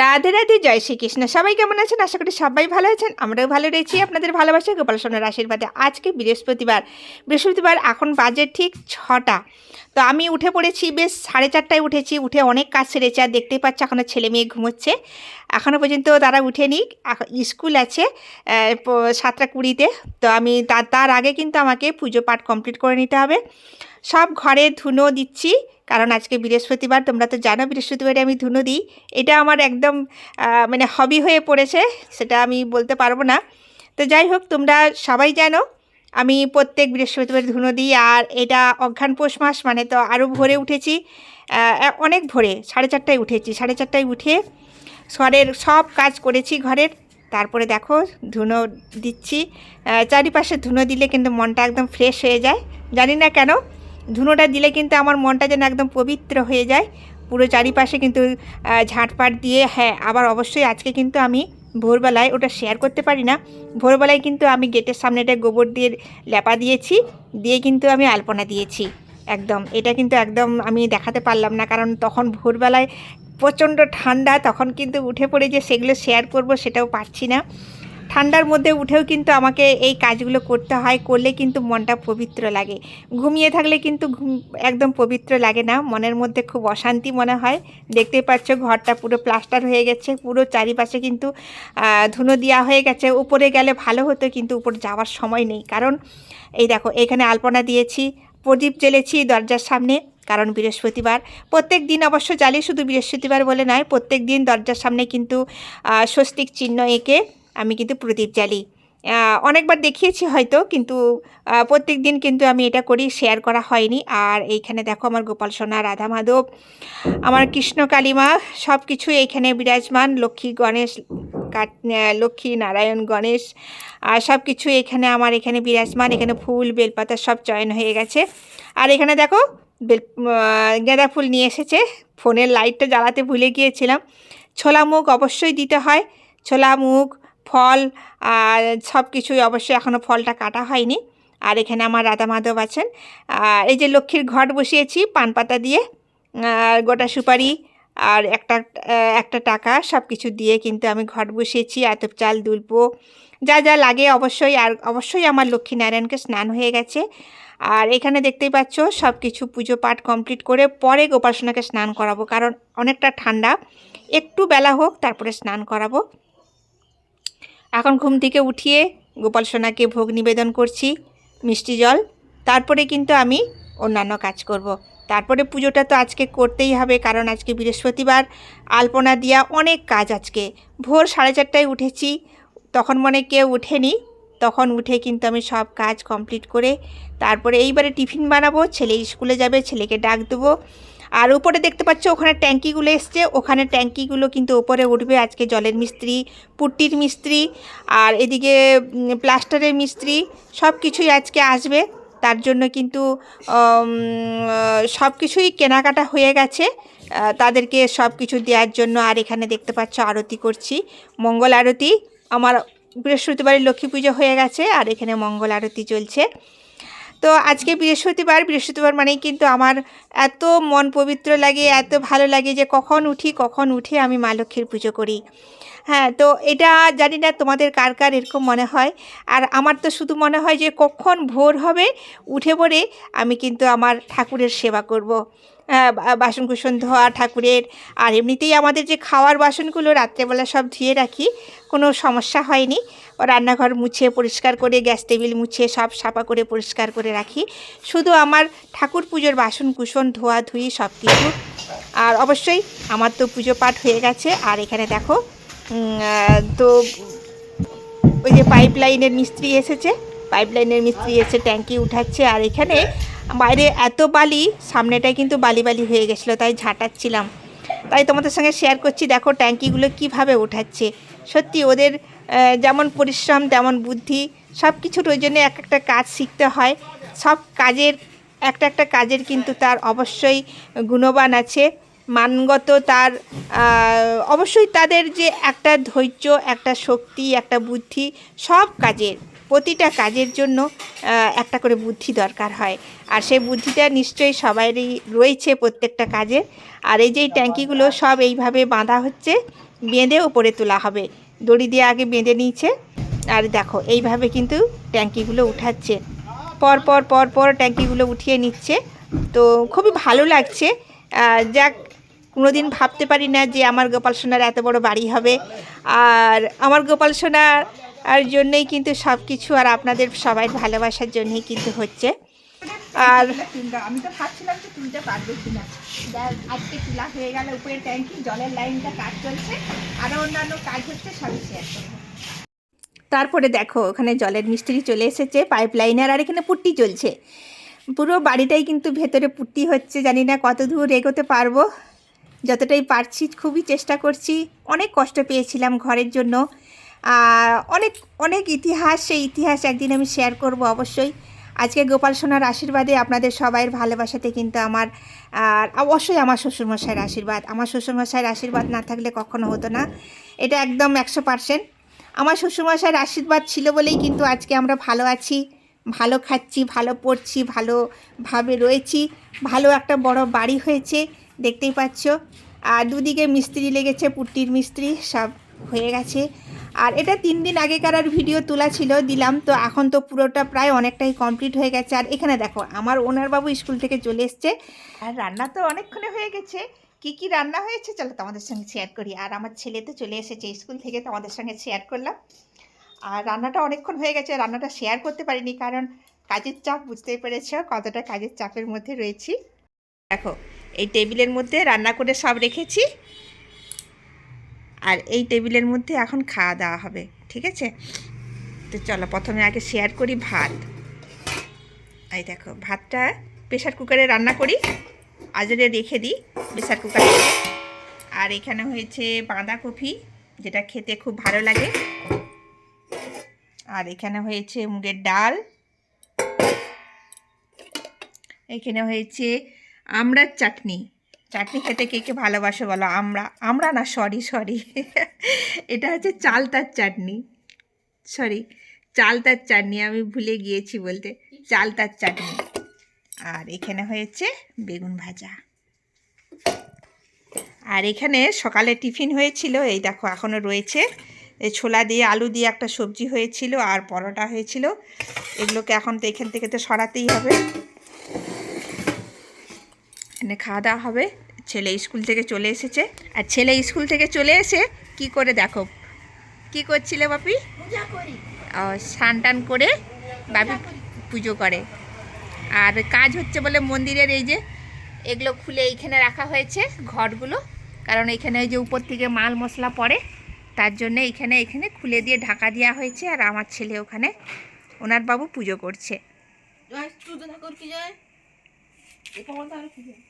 রাধে রাধে, জয় শ্রীকৃষ্ণ। সবাই কেমন আছেন? আশা করি সবাই ভালো আছেন, আমরাও ভালো রয়েছি। আপনাদের ভালোবাসা, গোপাল সোনার আশীর্বাদে আজকে বৃহস্পতিবার। বৃহস্পতিবার এখন বাজে ঠিক ছটা। তো আমি উঠে পড়েছি বেশ সাড়ে চারটায় উঠেছি, উঠে অনেক কাজ সেরেছি, আর দেখতেই পাচ্ছি এখনও ছেলে মেয়ে ঘুমোচ্ছে। এখনও পর্যন্ত তারা উঠেনি স্কুল আছে সাতটা কুড়িতে। তো আমি তার আগে কিন্তু আমাকে পুজো পাঠ কমপ্লিট করে নিতে হবে। সব ঘরে ধুনো দিচ্ছি। কারণ আজকে বৃহস্পতিবার, তোমরা তো জানো বৃহস্পতিবারে আমি ধুনো দিই। এটা আমার একদম মানে হবি হয়ে পড়েছে, সেটা আমি বলতে পারব না। তো যাই হোক, তোমরা সবাই জানো, আমি প্রত্যেক বৃহস্পতিবার ধুনো দিই, আর এটা অঘ্রাণ পৌষ মাস মানে তো আরও ভোরে উঠেছি। অনেক ভোরে, সাড়ে চারটায় উঠেছি। সাড়ে চারটায় উঠে ঘরের সব কাজ করেছি ঘরের। তারপরে দেখো, ধুনো দিচ্ছি। চারিপাশে ধুনো দিলে কিন্তু মনটা একদম ফ্রেশ হয়ে যায়। জানি না কেন ধুনোটা দিলে কিন্তু আমার মনটা যেন একদম পবিত্র হয়ে যায়। পুরো চারিপাশে কিন্তু ঝাঁটপাট দিয়ে হ্যাঁ আবার অবশ্যই আজকে কিন্তু আমি ভোরবেলায় ওটা শেয়ার করতে পারি না। ভোরবেলায় কিন্তু আমি গেটের সামনেটা গোবর দিয়ে লেপা দিয়েছি, দিয়ে কিন্তু আমি আলপনা দিয়েছি। একদম, এটা কিন্তু একদম আমি দেখাতে পারলাম না, কারণ তখন ভোরবেলায় প্রচণ্ড ঠান্ডা, তখন কিন্তু উঠে পড়ে যে সেগুলো শেয়ার করব সেটাও পারছি না। ঠান্ডার মধ্যে উঠেও কিন্তু আমাকে এই কাজগুলো করতে হয়, করলে কিন্তু মনটা পবিত্র লাগে। ঘুমিয়ে থাকলে কিন্তু একদম পবিত্র লাগে না, মনের মধ্যে খুব অশান্তি মনে হয়। দেখতেই পাচ্ছ ঘরটা পুরো প্লাস্টার হয়ে গেছে, পুরো চারিপাশে কিন্তু ধুনো দেওয়া হয়ে গেছে। উপরে গেলে ভালো হতো কিন্তু উপর যাওয়ার সময় নেই। কারণ, এই দেখো, এখানে আলপনা দিয়েছি, প্রদীপ জ্বেলেছি দরজার সামনে, কারণ বৃহস্পতিবার। প্রত্যেক দিন অবশ্য জ্বালি শুধু বৃহস্পতিবার বলে নয়, প্রত্যেক দিন দরজার সামনে কিন্তু স্বস্তিক চিহ্ন এঁকে আমি কিন্তু প্রদীপ জ্বালি। অনেকবার দেখিয়েছি হয়তো, কিন্তু প্রত্যেক দিন কিন্তু আমি এটা করি শেয়ার করা হয়নি। আর এইখানে দেখো আমার গোপাল সোনা, রাধা মাধব, আমার কৃষ্ণ কালিমা সব কিছু এইখানে বিরাজমান। লক্ষ্মী গণেশ লক্ষ্মী নারায়ণ গণেশ, আর সব কিছু এখানে আমার এখানে বিরাজমান। এখানে ফুল, বেলপাতা সব চয়ন হয়ে গেছে। আর এখানে দেখো, বেল গাঁদা ফুল নিয়ে এসেছে। ফোনের লাইটটা জ্বালাতে ভুলে গিয়েছিলাম। ছোলা মুখ অবশ্যই দিতে হয়। ছোলা মুগ ফল আর সব কিছুই অবশ্যই এখনও ফলটা কাটা হয়নি। আর এখানে আমার রাধা মাধব আছেন। আর এই যে লক্ষ্মীর ঘট বসিয়েছি পান পাতা দিয়ে, আর গোটা সুপারি আর একটা একটা টাকা সব কিছু দিয়ে কিন্তু আমি ঘট বসিয়েছি। আতপ চাল দুলপো যা যা লাগে অবশ্যই। আর অবশ্যই আমার লক্ষ্মীনারায়ণকে স্নান হয়ে গেছে। আর এখানে দেখতেই পাচ্ছ সব কিছু পুজো পাঠ কমপ্লিট করে পরে গোপালসোনাকে স্নান করাবো। কারণ অনেকটা ঠান্ডা। একটু বেলা হোক, তারপরে স্নান করাবো। এখন ঘুম থেকে উঠিয়ে গোপাল সোনাকে ভোগ নিবেদন করছি, মিষ্টি জল। তারপরে কিন্তু আমি অন্যান্য কাজ করব। তারপরে পুজোটা তো আজকে করতেই হবে, কারণ আজকে বৃহস্পতিবার। আলপনা দিয়া অনেক কাজ আজকে। ভোর সাড়ে চারটায় উঠেছি, তখন মনে কেউ উঠেনি, তখন উঠে কিন্তু আমি সব কাজ কমপ্লিট করে তারপরে এইবারে টিফিন বানাবো, ছেলে স্কুলে যাবে, ছেলেকে ডাক দেবো। আর উপরে দেখতে পাচ্ছ ওখানে ট্যাঙ্কিগুলো এসছে। ওখানে ট্যাঙ্কিগুলো কিন্তু ওপরে উঠবে আজকে জলের মিস্ত্রি, পুট্টির মিস্ত্রি আর এদিকে প্লাস্টারের মিস্ত্রি। সব কিছুই আজকে আসবে। তার জন্য কিন্তু সব কিছুই কেনাকাটা হয়ে গেছে। তাদেরকে সব কিছু দেওয়ার জন্য আর এখানে দেখতে পাচ্ছ আরতি করছি। মঙ্গল আরতি। আমার বৃহস্পতিবারের লক্ষ্মী পুজো হয়ে গেছে আর এখানে মঙ্গল আরতি চলছে। তো আজকে বৃহস্পতিবার বৃহস্পতিবার মানেই কিন্তু আমার এত মন পবিত্র লাগে, এত ভালো লাগে যে কখন উঠি, কখন উঠে আমি মা লক্ষ্মীর পুজো করি। হ্যাঁ তো এটা জানি না তোমাদের কার কার এরকম মনে হয়। আর আমার তো শুধু মনে হয় যে কখন ভোর হবে, উঠে পড়ে আমি কিন্তু আমার ঠাকুরের সেবা করব। হ্যাঁ, বাসন কুসন ধোয়া ঠাকুরের আর এমনিতেই আমাদের যে খাওয়ার বাসনগুলো রাত্রেবেলা সব ধুয়ে রাখি কোনো সমস্যা হয়নি। রান্নাঘর মুছে পরিষ্কার করে গ্যাস টেবিল মুছে সব সাফা করে পরিষ্কার করে রাখি। শুধু আমার ঠাকুর পুজোর বাসন কুসন ধোয়া ধুই সব কিছু। আর অবশ্যই আমার তো পুজো পাঠ হয়ে গেছে। আর এখানে দেখো তো ওই যে পাইপ লাইনের মিস্ত্রি এসেছে। পাইপ লাইনের মিস্ত্রি এসে ট্যাঙ্কি উঠাচ্ছে। আর এখানে বাইরে এত বালি, সামনেটায় কিন্তু বালি বালি হয়ে গেছিল, তাই ঝাঁটাচ্ছিলাম। তাই তোমাদের সঙ্গে শেয়ার করছি, দেখো ট্যাঙ্কিগুলো কীভাবে উঠাচ্ছে। সত্যি ওদের যেমন পরিশ্রম, তেমন বুদ্ধি সব কিছুর ওই জন্য এক একটা কাজ শিখতে হয়। সব কাজের, একটা একটা কাজের কিন্তু তার অবশ্যই গুণবান আছে। মানগত তার অবশ্যই তাদের যে একটা ধৈর্য, একটা শক্তি, একটা বুদ্ধি, সব কাজের। প্রতিটা কাজের জন্য একটা করে বুদ্ধি দরকার হয়। আর সেই বুদ্ধিটা নিশ্চয়ই সবারই রয়েছে প্রত্যেকটা কাজে। আর এই যে ট্যাঙ্কিগুলো সব এইভাবে বাঁধা হচ্ছে, বেঁধে ওপরে তোলা হবে। দড়ি দিয়ে আগে বেঁধে নিয়েছে। আর দেখো, এইভাবে কিন্তু ট্যাঙ্কিগুলো উঠাচ্ছে। পর পর পর পর ট্যাঙ্কিগুলো উঠিয়ে নিচ্ছে। তো খুবই ভালো লাগছে। যাক, কোনোদিন ভাবতে পারি না যে আমার গোপাল সোনার এত বড় বাড়ি হবে। আর আমার গোপাল সোনার আর জন্যই কিন্তু সব কিছু আর আপনাদের সবাই ভালোবাসার জন্যই কিন্তু হচ্ছে। আর আমি তো ভাবছিলাম যে তুলতে পারবে কিনা। আজকে তোলা হয়ে গেল উপরে ট্যাঙ্কি জলের লাইনটা কাজ চলছে আরও অন্যান্য কাজ হচ্ছে সবই শেয়ার করব তারপরে দেখো ওখানে জলের মিস্ত্রি চলে এসেছে পাইপ লাইনের আর এখানে পুট্টি চলছে। পুরো বাড়িটাই কিন্তু ভেতরে পুট্টি হচ্ছে জানি না কত দূর এগোতে পারব। যতটাই পারছি খুবই চেষ্টা করছি। অনেক কষ্ট পেয়েছিলাম ঘরের জন্য। অনেক অনেক ইতিহাস, সেই ইতিহাস একদিন আমি শেয়ার করব অবশ্যই। আজকে গোপাল সোনার আশীর্বাদে আপনাদের সবাইয়ের ভালোবাসাতে কিন্তু আমার, আর অবশ্যই আমার শ্বশুরমশাইয়ের আশীর্বাদ। আমার শ্বশুরমশাইয়ের আশীর্বাদ না থাকলে কখনো হতো না। এটা একদম একশো পার্সেন্ট আমার শ্বশুরমশাইয়ের আশীর্বাদ ছিল বলেই কিন্তু আজকে আমরা ভালো আছি, ভালো খাচ্ছি, ভালো পড়ছি, ভালোভাবে রয়েছি। ভালো একটা বড় বাড়ি হয়েছে, দেখতেই পাচ্ছ। আর দুদিকে মিস্ত্রি লেগেছে, পুট্টির মিস্ত্রি, সব হয়ে গেছে। আর এটা তিন দিন আগেকার আর ভিডিও তোলা ছিল, দিলাম। তো এখন তো পুরোটা প্রায় অনেকটাই কমপ্লিট হয়ে গেছে। আর এখানে দেখো, আমার ওনার বাবু স্কুল থেকে চলে এসছে। আর রান্না তো অনেকক্ষণে হয়ে গেছে। কি কি রান্না হয়েছে চলো তোমাদের সঙ্গে শেয়ার করি। আর আমার ছেলে তো চলে এসেছে স্কুল থেকে, তোমাদের সঙ্গে শেয়ার করলাম। আর রান্নাটা অনেকক্ষণ হয়ে গেছে, রান্নাটা শেয়ার করতে পারিনি, কারণ কাজের চাপ, বুঝতেই পেরেছ কতটা কাজের চাপের মধ্যে রয়েছি। দেখো, এই টেবিলের মধ্যে রান্না করে সব রেখেছি। আর এই টেবিলের মধ্যে এখন খাওয়া দাওয়া হবে, ঠিক আছে? তো চলো, প্রথমে আগে শেয়ার করি ভাত। এই দেখো, ভাতটা প্রেশার কুকারে রান্না করি, আজরে রেখে দিই প্রেশার কুকারে আর এখানে হয়েছে বাঁধাকপি, যেটা খেতে খুব ভালো লাগে। আর এখানে হয়েছে মুগের ডাল। এখানে হয়েছে আমড়ার চাটনি। চাটনি খেতে কে কে ভালোবাসো বলো? আমরা আমরা না সরি সরি এটা হচ্ছে চালতার চাটনি। সরি চালতার চাটনি, আমি ভুলে গিয়েছি বলতে। চালতার চাটনি। আর এখানে হয়েছে বেগুন ভাজা। আর এখানে সকালে টিফিন হয়েছিল, এই দেখো এখনও রয়েছে। এই ছোলা দিয়ে, আলু দিয়ে একটা সবজি হয়েছিল আর পরোটা হয়েছিল। এগুলোকে এখন তো এখান থেকে তো সরাতেই হবে। এখানে খাওয়া দাওয়া হবে। ছেলে স্কুল থেকে চলে এসেছে। আর ছেলে স্কুল থেকে চলে এসে কি করে দেখো? কি করছিলে বাপি? স্নান টান করে বাপি পুজো করে। আর কাজ হচ্ছে বলে মন্দিরের এই যে এগুলো খুলে এইখানে রাখা হয়েছে ঘরগুলো। কারণ এখানে ওই যে উপর থেকে মাল মশলা পড়ে তার জন্য এখানে এখানে খুলে দিয়ে ঢাকা দেওয়া হয়েছে। আর আমার ছেলে ওখানে ওনার বাবু পুজো করছে। জয় ঠাকুর কি জয় এরকম তাহলে কি জয়?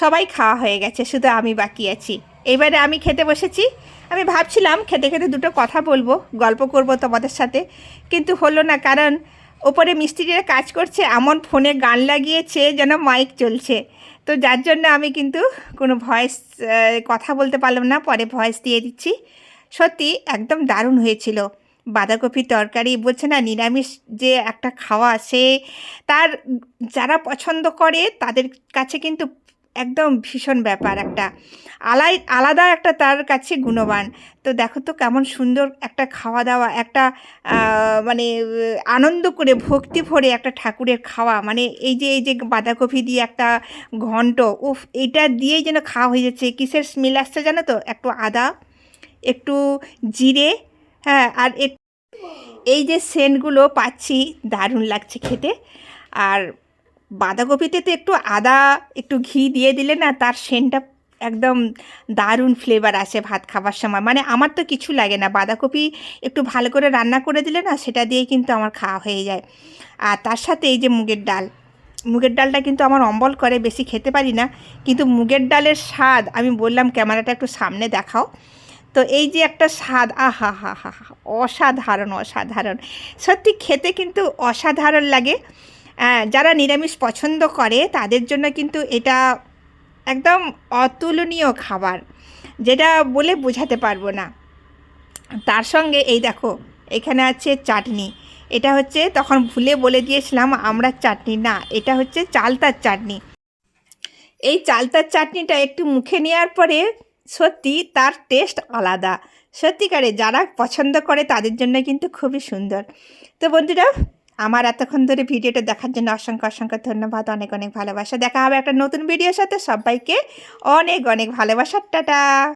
সবাই খাওয়া হয়ে গেছে, শুধু আমি বাকি আছি। এবারে আমি খেতে বসেছি। আমি ভাবছিলাম খেতে খেতে দুটো কথা বলব, গল্প করব তোমাদের সাথে। কিন্তু হলো না, কারণ ওপরে মিস্ত্রিরা কাজ করছে, এমন ফোনে গান লাগিয়েছে যেন মাইক চলছে। তো যার জন্য আমি কিন্তু কোনো ভয়েস কথা বলতে পারলাম না, পরে ভয়েস দিয়ে দিচ্ছি। সত্যি একদম দারুণ হয়েছিল। বাঁধাকপির তরকারি, বলছে না, নিরামিষ যে একটা খাওয়া, সে তার যারা পছন্দ করে তাদের কাছে কিন্তু একদম ভীষণ ব্যাপার একটা। আলাই, আলাদা একটা তার কাছে গুণবান। তো দেখো তো কেমন সুন্দর একটা খাওয়া দাওয়া একটা মানে আনন্দ করে, ভক্তি ভরে একটা ঠাকুরের খাওয়া। মানে এই যে এই যে বাঁধাকপি দিয়ে একটা ঘন্ট, উফ, এটা দিয়েই যেন খাওয়া হয়ে যাচ্ছে। কিসের স্মেল আসছে জানো তো? একটু আদা, একটু জিরে হ্যাঁ আর এই যে সেন্টগুলো পাচ্ছি, দারুণ লাগছে খেতে। আর বাঁধাকপিতে তো একটু আদা, একটু ঘি দিয়ে দিলে না তার সেন্টটা একদম দারুণ ফ্লেভার আসে ভাত খাবার সময়। মানে আমার তো কিছু লাগে না। বাঁধাকপি একটু ভালো করে রান্না করে দিলে না সেটা দিয়েই কিন্তু আমার খাওয়া হয়ে যায়। আর তার সাথে এই যে মুগের ডাল, মুগের ডালটা কিন্তু আমার অম্বল করে, বেশি খেতে পারি না। কিন্তু মুগের ডালের স্বাদ, আমি বললাম ক্যামেরাটা একটু সামনে দেখাও। তো এই যে একটা স্বাদ আহা হা হা অসাধারণ অসাধারণ। সত্যি খেতে কিন্তু অসাধারণ লাগে। যারা নিরামিষ পছন্দ করে, তাদের জন্য কিন্তু এটা একদম অতুলনীয় খাবার, যেটা বলে বোঝাতে পারব না। তার সঙ্গে এই দেখো, এখানে আছে চাটনি। এটা হচ্ছে তখন ভুলে বলে দিয়েছিলাম আমরা চাটনি না, এটা হচ্ছে চালতার চাটনি। এই চালতার চাটনিটা একটু মুখে নেওয়ার পরে সত্যি তার টেস্ট আলাদা। সত্যিকারে যারা পছন্দ করে তাদের জন্য কিন্তু খুবই সুন্দর। তো বন্ধুরা আমার এতক্ষণ ধরে ভিডিওটা দেখার জন্য অসংখ্য অসংখ্য ধন্যবাদ, অনেক অনেক ভালোবাসা। দেখা হবে একটা নতুন ভিডিওর সাথে। সবাইকে অনেক অনেক ভালোবাসার টাটা!